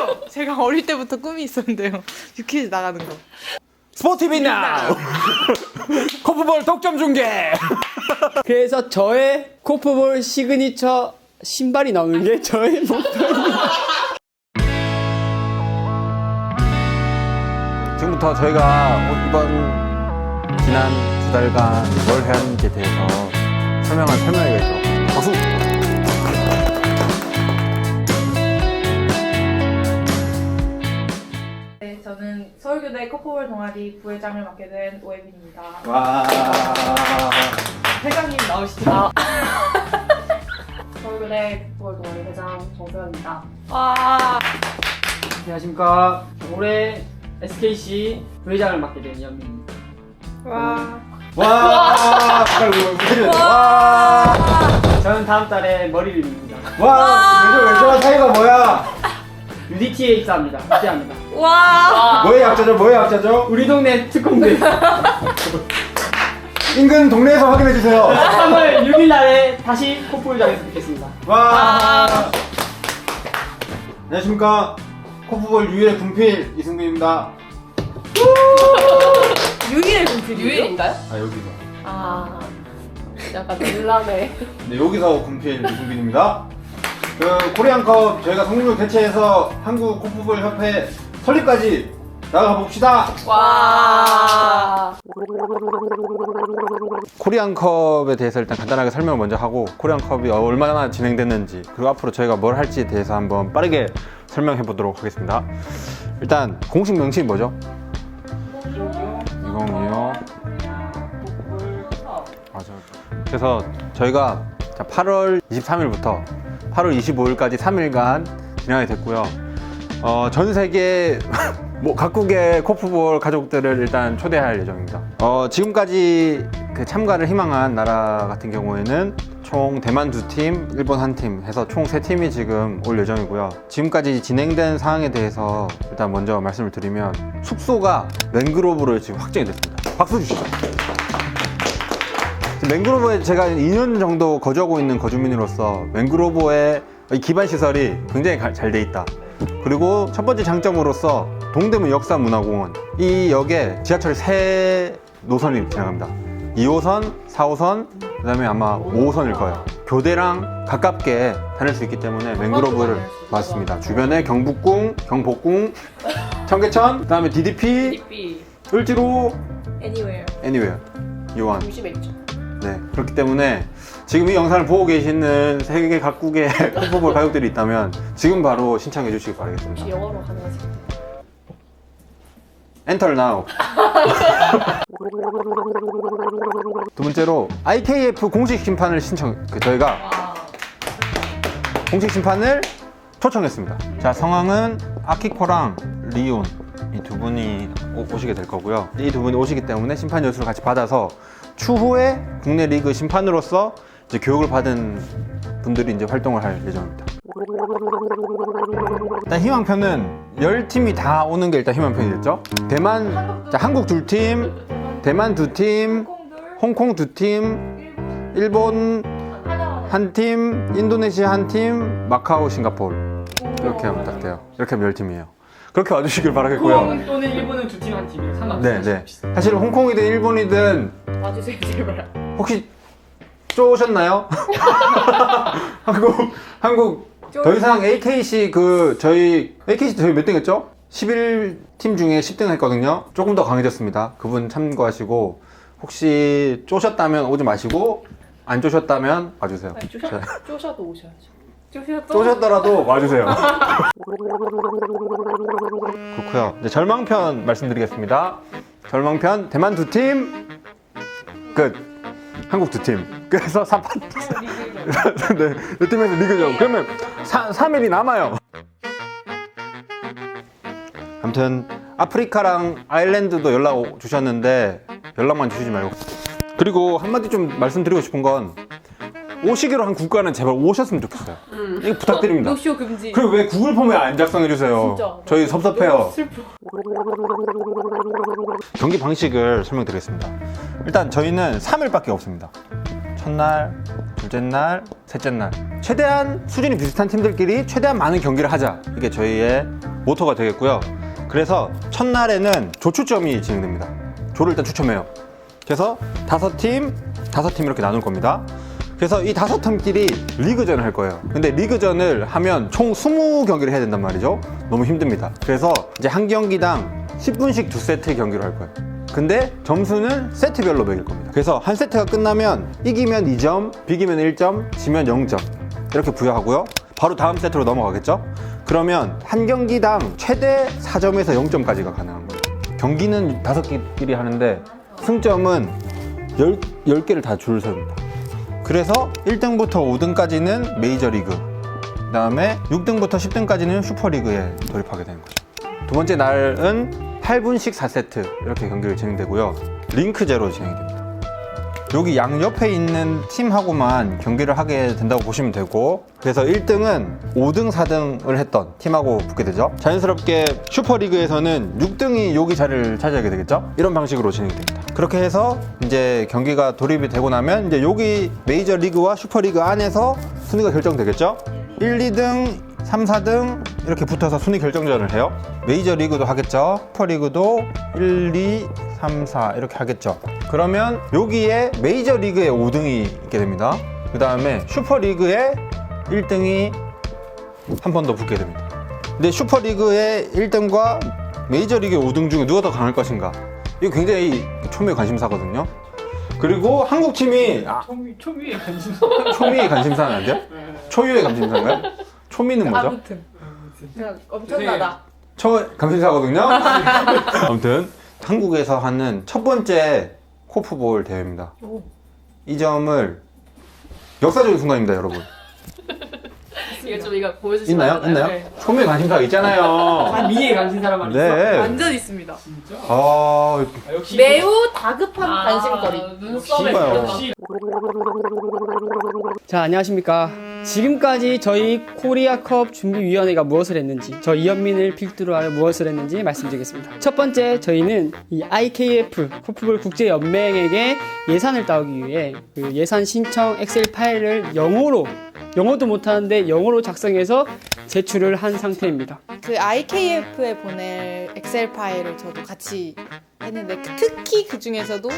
아니요. 제가 어릴 때부터 꿈이 있었는데요. 유퀴즈 나가는 거. 스포티비 나우 코프볼 독점 중계 그래서 저의 코프볼 시그니처 신발이 나오는 게 저의 목표입니다. 지금부터 저희가 이번 지난 두 달간 뭘 해왔는지에 대해서 설명한 설명회가 있도록 하겠습니다. 박수! 저는 서울교대 커플 동아리 부회장을 맡게 된 오혜빈입니다. 와 회장님 나오시죠? 서울대 국볼 동아리 회장 정소연입니다. 와. 안녕하십니까. 올해 SKC 부회장을 맡게 된 이현민입니다. 와. 와! 빨리 웃으려 와! 저는 다음 달에 머리를 밉니다. 와! 왼쪽 왼쪽 사이가 뭐야? UDT에 입사합니다. 입대합니다. 와. 뭐의 약자죠? 뭐의 약자죠? 우리 동네 특공대 인근 동네에서 확인해 주세요. 3월 6일 날에 다시 코프볼장에서 뵙겠습니다. 와! 안녕하십니까? 코프볼 유일의 군필 이승민입니다. 유일의 군필이요? 유일인가요? 아 여기서. 아, 약간 논란의 네, 여기서 군필 이승빈입니다. 그 코리안컵 저희가 성공률 개최해서 한국 코프볼 협회 설립까지 나가 봅시다. 와. 코리안컵에 대해서 일단 간단하게 설명을 먼저 하고 코리안컵이 얼마나 진행됐는지 그리고 앞으로 저희가 뭘 할지에 대해서 한번 빠르게 설명해 보도록 하겠습니다. 일단 공식 명칭이 뭐죠? 2025 맞아. 그래서 저희가 8월 23일부터 8월 25일까지 3일간 진행이 됐고요. 어, 전 세계 뭐 각국의 코프볼 가족들을 일단 초대할 예정입니다. 어, 지금까지 그 참가를 희망한 나라 같은 경우에는 총 대만 두 팀, 일본 한 팀 해서 총 세 팀이 지금 올 예정이고요. 지금까지 진행된 사항에 대해서 일단 먼저 말씀을 드리면 숙소가 맹그로브로 지금 확정이 됐습니다. 박수 주시죠. 맹그로브에 제가 2년 정도 거주하고 있는 거주민으로서 맹그로브의 이 기반 시설이 굉장히 잘 돼 있다. 그리고 첫 번째 장점으로서 동대문 역사문화공원 이 역에 지하철 세 노선이 지나갑니다. 2호선, 4호선, 그 다음에 아마 5호선일 거예요. 교대랑 가깝게 다닐 수 있기 때문에 맹그로브를 맞습니다. 주변에 경북궁, 경복궁, 청계천, 그 다음에 DDP, B 을지로, Anywhere Anywhere, 요한. 심심했죠. 네, 그렇기 때문에 지금 이 영상을 보고 계시는 세계 각국의 콩포볼 가족들이 있다면 지금 바로 신청해 주시기 바라겠습니다. 혹시 영어로 가능하세요? 엔터를 나우. 두 번째로 IKF 공식 심판을 신청 그 저희가 와. 공식 심판을 초청했습니다. 자 상황은 아키코랑 리온 이 두 분이 오- 오시게 될 거고요. 이 두 분이 오시기 때문에 심판 연수를 같이 받아서 추후에 국내 리그 심판으로서 이제 교육을 받은 분들이 이제 활동을 할 예정입니다. 일단 희망편은 10팀이 다 오는 게 일단 희망편이겠죠? 대만, 자, 한국 두 팀, 대만 두 팀, 홍콩 두 팀, 일본 한 팀, 인도네시아 한 팀, 마카오, 싱가포르. 이렇게 하면 딱 돼요. 이렇게 하면 10팀이에요. 그렇게 와주시길 바라겠고요. 홍콩 또는 일본은 두 팀 한 팀이에요. 상관없어요. 네, 네. 사실 홍콩이든 일본이든 와주세요 제발. 혹시 쪼셨나요? 한국 한국 더 이상 AKC 그 저희 AKC 저희 몇 등 했죠? 11팀 중에 10등 했거든요. 조금 더 강해졌습니다. 그분 참고하시고 혹시 쪼셨다면 오지 마시고 안 쪼셨다면 와주세요. 쪼셔 쪼셔도 오셔야죠. 쪼셔도. 쪼셨더라도 와주세요. 그렇고요. 이제 절망편 말씀드리겠습니다. 절망편 대만 두 팀, 끝. 한국 두 팀. 그래서 3판. 네, 이 팀에서 리그죠. 그러면 3, 3일이 남아요. 아무튼 아프리카랑 아일랜드도 연락 오- 주셨는데 연락만 주시지 말고. 그리고 한마디 좀 말씀드리고 싶은 건 오시기로 한 국가는 제발 오셨으면 좋겠어요. 이거 부탁드립니다. 노쇼 금지. 그리고 왜 구글 폼에 안 작성해 주세요? 진짜. 저희 섭섭해요. 슬퍼. 경기 방식을 설명드리겠습니다. 일단 저희는 3일밖에 없습니다. 첫날, 둘째 날, 셋째 날. 최대한 수준이 비슷한 팀들끼리 최대한 많은 경기를 하자. 이게 저희의 모토가 되겠고요. 그래서 첫날에는 조추점이 진행됩니다. 조를 일단 추첨해요. 그래서 다섯 팀, 다섯 팀 이렇게 나눌 겁니다. 그래서 이 다섯 팀끼리 리그전을 할 거예요. 근데 리그전을 하면 총 20경기를 해야 된단 말이죠. 너무 힘듭니다. 그래서 이제 한 경기당 10분씩 두 세트 경기를 할 거예요. 근데 점수는 세트별로 매길 겁니다. 그래서 한 세트가 끝나면 이기면 2점, 비기면 1점, 지면 0점. 이렇게 부여하고요. 바로 다음 세트로 넘어가겠죠? 그러면 한 경기당 최대 4점에서 0점까지가 가능한 거예요. 경기는 다섯 개끼리 하는데 승점은 10, 10개를 다줄 세웁니다. 그래서 1등부터 5등까지는 메이저리그, 그 다음에 6등부터 10등까지는 슈퍼리그에 돌입하게 되는 거죠. 두 번째 날은 8분씩 4세트 이렇게 경기를 진행되고요. 링크 제로 진행이 됩니다. 여기 양 옆에 있는 팀하고만 경기를 하게 된다고 보시면 되고 그래서 1등은 5등, 4등을 했던 팀하고 붙게 되죠. 자연스럽게 슈퍼리그에서는 6등이 여기 자리를 차지하게 되겠죠. 이런 방식으로 진행이 됩니다. 그렇게 해서 이제 경기가 돌입이 되고 나면 이제 여기 메이저 리그와 슈퍼리그 안에서 순위가 결정되겠죠. 1, 2등, 3, 4등 이렇게 붙어서 순위 결정전을 해요. 메이저 리그도 하겠죠. 슈퍼리그도 1, 2, 3, 4 이렇게 하겠죠. 그러면 여기에 메이저 리그에 5등이 있게 됩니다. 그 다음에 슈퍼 리그에 1등이 한 번 더 붙게 됩니다. 근데 슈퍼 리그의 1등과 메이저 리그의 5등 중에 누가 더 강할 것인가? 이거 굉장히 초미의 관심사거든요. 그리고 한국 팀이 아, 초미, 초미의 관심. 초미의 관심사는 안 돼요? 초유의 관심사인가요? 초미는 뭐죠? 아무튼. 그냥 엄청나다. 초 감심사거든요. 아무튼 한국에서 하는 첫 번째 코프볼 대회입니다. 오. 이 점을 역사적인 순간입니다, 여러분. 이거 좀 이거 보여주시면 있나요? 안 되나요? 있나요? 초미의 관심사가 있잖아요. 아, 미의 관심 사람 아니죠? 네. 완전 있습니다. 진짜? 아, 아, 역시. 매우 다급한 관심거리. 눈썹에. 들어가. 역시. 자, 안녕하십니까. 지금까지 저희 코리아컵 준비위원회가 무엇을 했는지, 저 이현민을 필두로 하여 무엇을 했는지 말씀드리겠습니다. 첫 번째, 저희는 이 IKF, 코프볼 국제연맹에게 예산을 따오기 위해 그 예산 신청 엑셀 파일을 영어로, 영어도 못하는데 영어로 작성해서 제출을 한 상태입니다. 그 IKF에 보낼 엑셀 파일을 저도 같이 했는데 그- 특히 그 중에서도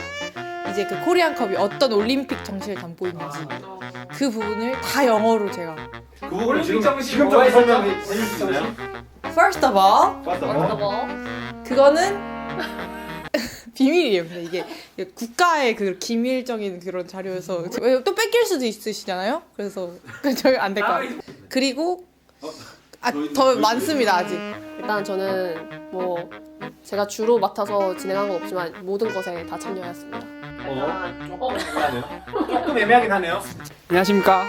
이제 그 코리안 컵이 어떤 올림픽 정신을 담고 있는지 그 부분을 다 영어로 제가 그 부분을 지금- 지금 좀 설명해 해줄 수 있나요? First of all 그거는 비밀이에요. 근데 이게 국가의 그 기밀적인 그런 자료여서 왜또 뺏길 수도 있으시잖아요. 그래서 저희 안 될 것 같아요. 그리고 아, 더 많습니다 아직. 일단 저는 뭐 제가 주로 맡아서 진행한 건 없지만 모든 것에 다 참여했습니다. 조금 애매하네요. 조금 애매하긴 하네요. 안녕하십니까.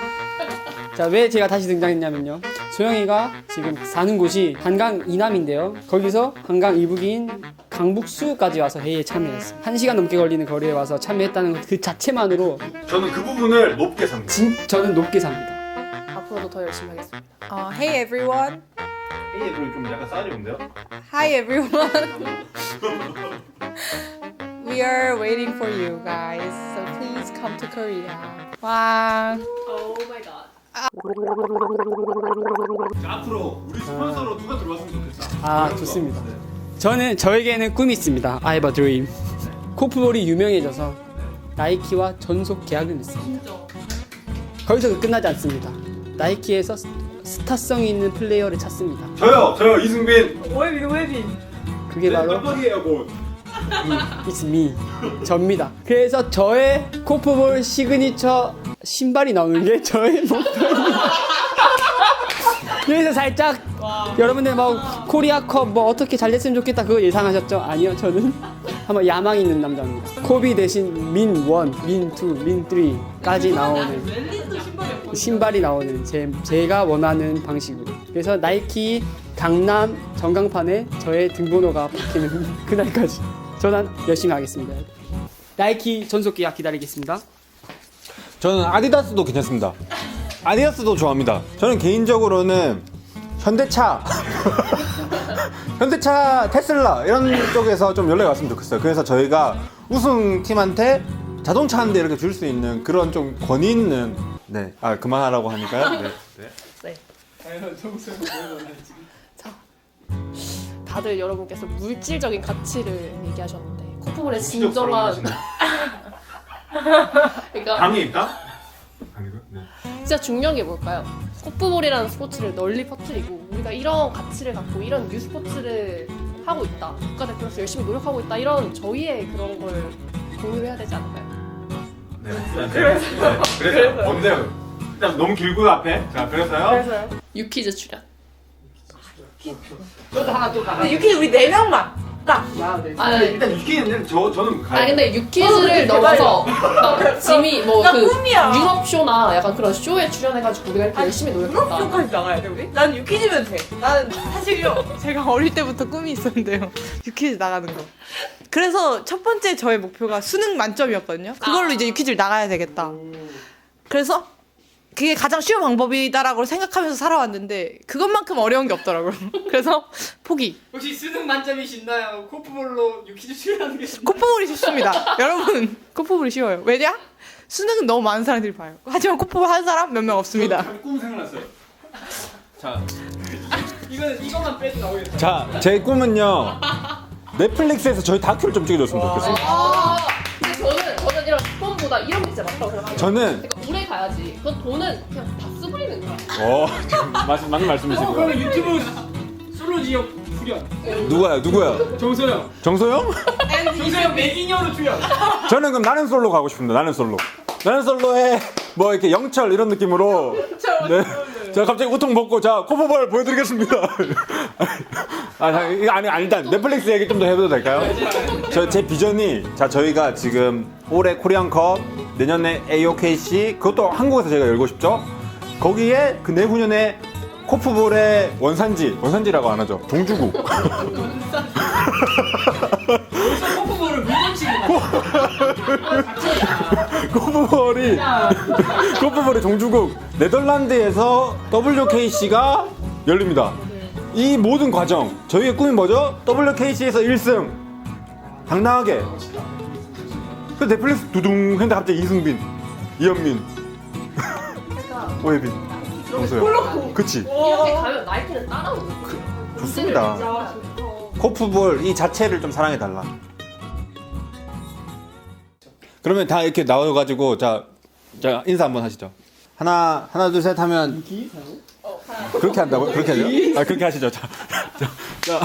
자, 왜 제가 다시 등장했냐면요. 소영이가 지금 사는 곳이 한강 이남인데요. 거기서 한강 이북인 강북수까지 와서 회의에 참여했어요. 한 시간 넘게 걸리는 거리에 와서 참여했다는 그 자체만으로 저는 그 부분을 높게 삽니다. 진, 저는 높게 삽니다. 앞으로도 더 열심히 하겠습니다. 어, hey everyone. 이게 좀 약간 싸지 온데요? Hi everyone. We are waiting for you guys. So please come to Korea. 와. Oh my god. 앞으로 우리 스폰서로 누가 들어왔으면 좋겠다. 아, 좋습니다. 저는 저에게는 꿈이 있습니다. I have a dream. 코프볼이 유명해져서 나이키와 전속 계약을 맺습니다. 거기서 끝나지 않습니다. 나이키에서 스- 스타성이 있는 플레이어를 찾습니다. 저요, 저요, 이승빈. 오해빈, 오해빈. 그게 바로 깜빡이에요, 곧. It's me. 접니다. 그래서 저의 코프볼 시그니처 신발이 나오는 게 저의 목표입니다. 그래서 살짝 여러분들 막 코리아컵 뭐 어떻게 잘 됐으면 좋겠다 그거 예상하셨죠? 아니요 저는 한번 야망 있는 남자입니다. 코비 대신 민 1, 민 2, 민 3까지 나오는 신발이 나오는 제, 제가 원하는 방식으로 그래서 나이키 강남 전광판에 저의 등번호가 박히는 그날까지 저는 열심히 하겠습니다. 나이키 전속 계약 기다리겠습니다. 저는 아디다스도 괜찮습니다. 아디다스도 좋아합니다. 저는 개인적으로는 현대차, 현대차, 테슬라 이런 쪽에서 좀 연락이 왔으면 좋겠어요. 그래서 저희가 우승팀한테 자동차 한 대 이렇게 줄 수 있는 그런 좀 권위 있는 네, 아 그만하라고 하니까요. 네. 원할지. 다들 여러분께서 물질적인 가치를 얘기하셨는데 코프볼의 진정한 그러니까 감이 있다? 네. 진짜 중요한 게 뭘까요? 코프볼이라는 스포츠를 널리 퍼뜨리고 우리가 이런 가치를 갖고 이런 뉴 스포츠를 하고 있다. 국가대표로서 열심히 노력하고 있다. 이런 저희의 그런 걸 공유해야 되지 않을까요? 네. 그래서 그래서 뭔데요? 일단 너무 길고 앞에. 자 그래서요. 유퀴즈 출연. 저도 하나 또 나가. 근데 유키 우리 네 명만 딱. 나 네. 아, 일단 이기는 저 저는 가요. 아니 근데 유퀴즈를 넘어서 막 지미 뭐나 그 꿈이야. 유럽 쇼나 약간 그런 쇼에 출연해가지고 우리가 이렇게 열심히 노력했다. 유럽까지 나가야 돼 우리? 난 유퀴즈면 돼. 나는 사실요 제가 어릴 때부터 꿈이 있었는데요. 유퀴즈 나가는 거. 그래서 첫 번째 저의 목표가 수능 만점이었거든요. 그걸로 아. 이제 유퀴즈를 나가야 되겠다. 그래서 그게 가장 쉬운 방법이다라고 생각하면서 살아왔는데 그것만큼 어려운 게 없더라고요. 그래서 포기. 혹시 수능 만점이신나요? 코프볼로 유퀴즈 출연하는 게 코프볼이 쉽습니다. 여러분 코프볼이 쉬워요. 왜냐? 수능은 너무 많은 사람들이 봐요. 하지만 코프볼 하는 사람 몇 명 없습니다. 꿈 생각났어요. 자, 이거는 이것만 빼도 나오겠다. 자, 제 꿈은요. 넷플릭스에서 저희 다큐를 좀 찍어줬으면 좋겠어요. 아, 근데 저는 저는 이런 돈보다 이런 게 진짜 맞다고 생각해요. 저는 가야지. 그건 돈은 그냥 다 쓰버리는 거야. 어, 맞, 맞는 어, 말씀이시고요. 그러면 유튜브 솔로 지역 출연. 누가요? 누구요? 정소영. 정소영? 정소영 매기녀로 출연. 저는 그럼 나는 솔로 가고 싶습니다. 나는 솔로. 나는 솔로에 뭐 이렇게 영철 이런 느낌으로. 네. 제가 갑자기 우통 벗고 자 코퍼볼 보여드리겠습니다. 아, 자, 이거 아니 아니 일단 넷플릭스 얘기 좀 더 해도 될까요? 저 제 비전이 자 저희가 지금 올해 코리안컵 내년에 AOKC 그것도 한국에서 저희가 열고 싶죠. 거기에 그 내후년에 코프볼의 원산지 원산지라고 안 하죠. 여기서 코프볼을 물건치고 코프볼이 코프볼의 종주국 네덜란드에서 WKC가 열립니다. 이 모든 과정 저희의 꿈이 뭐죠? WKC에서 1승 당당하게. 그 넷플릭스 두둥 했는데 갑자기 이승빈, 이현민, 오예빈, 정소영. 그치? 이렇게 가면 나이키는 따라오는 거야. 좋습니다. 코프볼 이 자체를 좀 사랑해 달라. 그러면 다 이렇게 나와가지고 자, 자 인사 한번 하시죠. 하나 하나 둘 셋 하면 그렇게 한다고? 요 그렇게 하죠? 아 그렇게 하시죠. 자, 자, 자.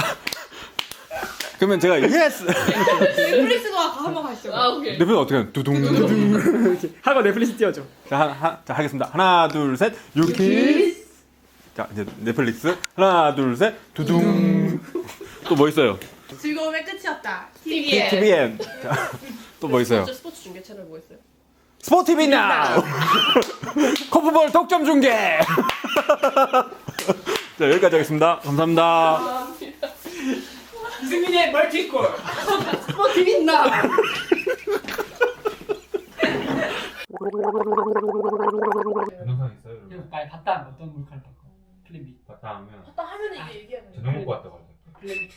그러면 제가 예스. 넷플릭스도 한번 가시죠. 아 오케이. 넷플 어떻게 하는? 두둥 두둥. 하고 넷플릭스 띄워줘. 자, 하, 하, 자 하겠습니다. 하나 둘 셋. 유키. 자 이제 넷플릭스 하나 둘 셋. 두둥. 또 뭐 있어요? 즐거움의 끝이었다. TV에. TVN. 또 뭐 있어요? 스포츠 중계 채널 뭐 있어요? 스포티비 나우 코프볼 독점 중계 자 여기까지 하겠습니다 감사합니다 이승민의 멀티골. 뭐 비빈나. 영상 있어요 그냥 말 봤다 어떤 몰카를 봤고 플랜 B. 갔다 하면 딱 하면 이게 얘기하는 저녁 먹고 왔다고 하죠 플랜 B.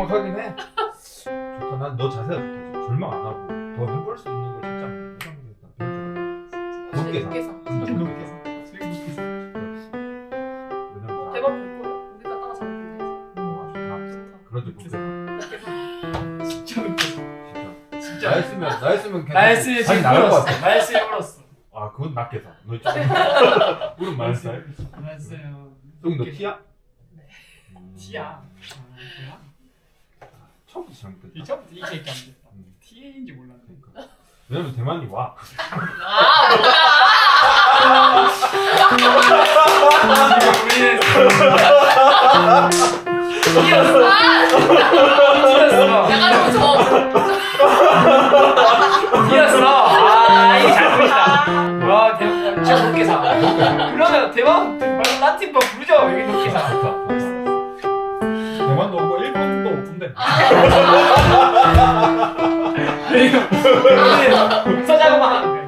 막 하긴 해. 좋다. 난 너 자세가 좋다. 절망 안 하고 더 해볼 수 있는 걸 진짜 해보겠다. 배워줘. 높게 사. 재밌게 높게 사. 왜냐면 대박 볼. 우리가 좋다. 진짜. 나였으면 나였으면 나였으면 지금 물었어. 나였으면 물었어. 아 그건 낫겠다. 너 좀. 우린 말살. 나였어요. 여기 너 티야? 티야. 아, 뭐야? 처음부터 잘못됐다. 이 처음부터 이 계획이 안 됐다. T인지 몰랐네. 왜냐면 대만이 와. 아 이게 잘 보인다. 와 대박. 진짜 높게 사. 그러면 대박 라틴 법 부르죠. 여기 높게 사. 서장만